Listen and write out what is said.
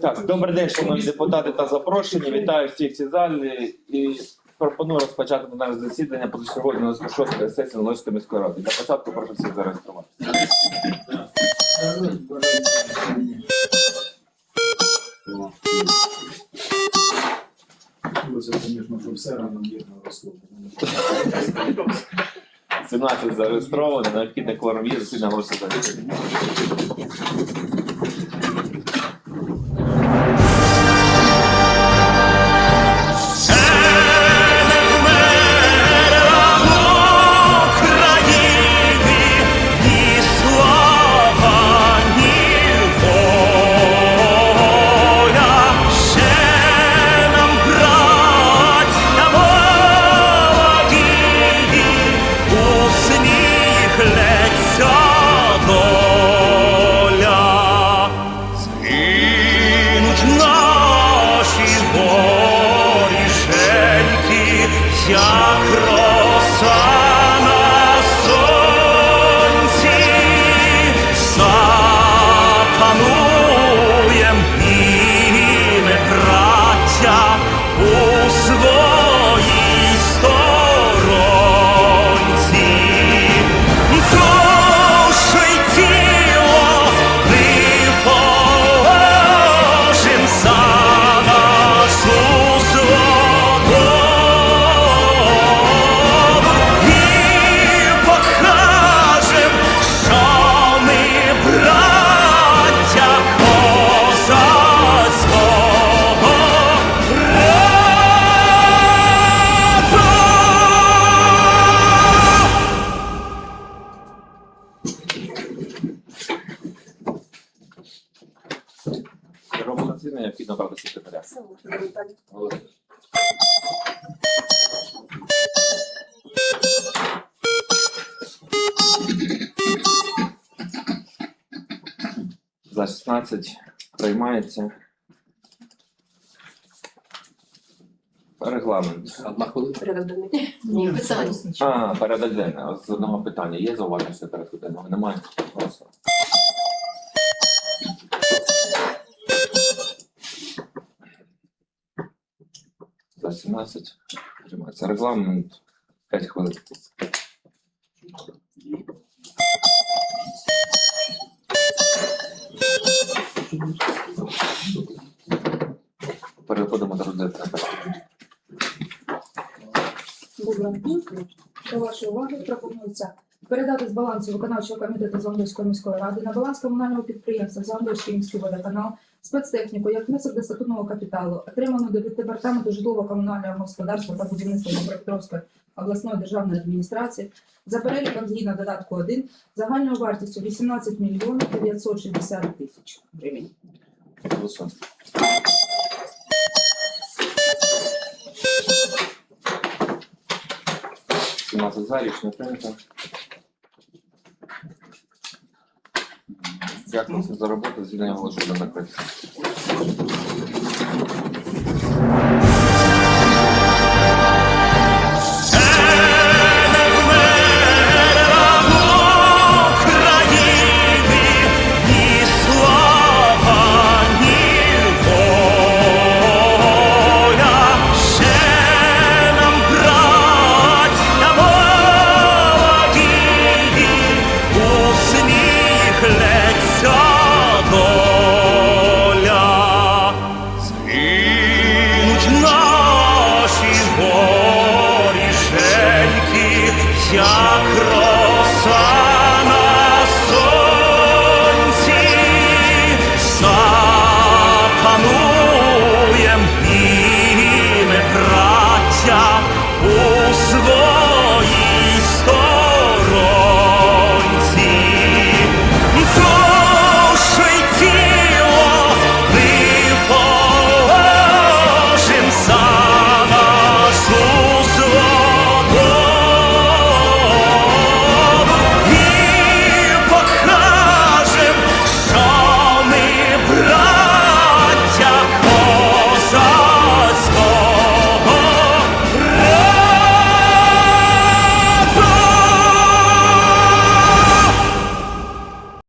Так, добрий день, шановні депутати та запрошені. Вітаю всіх в цій залі і пропоную розпочати наше засідання позачергової 96-ї сесії Луцької міської ради. Для початку прошу всіх зареєструвати. Хотілося, звісно, щоб все равномірно росло. 17 зареєстровано, необхідний кворум є, засідання голосу засідання. Необхідно брати секретаря. Голосуємо. За 16 приймається. Регламент. Одна хвилина. Порядок денний. Ні, питання. А, порядок денний. З одного питання. Є зауваження до порядку денного? Немає. Голосуємо. За 17 приймається. Регламент 5 хвилин. Переходимо до розгляду Добре. До вашої уваги пропонується передати з балансу виконавчого комітету Заводської міської ради на баланс комунального підприємства Заводський міський водоканал спецтехніку як внесок до статутного капіталу, отриману до департаменту житлово-комунального господарства та будівництва Дніпропетровської обласної державної адміністрації за переліком згідно додатку 1 загальною вартістю 18 мільйонів 960 тисяч гривень. Рішення прийнято. Дякую за роботу. Звільнення оголошую на закрите. Yeah.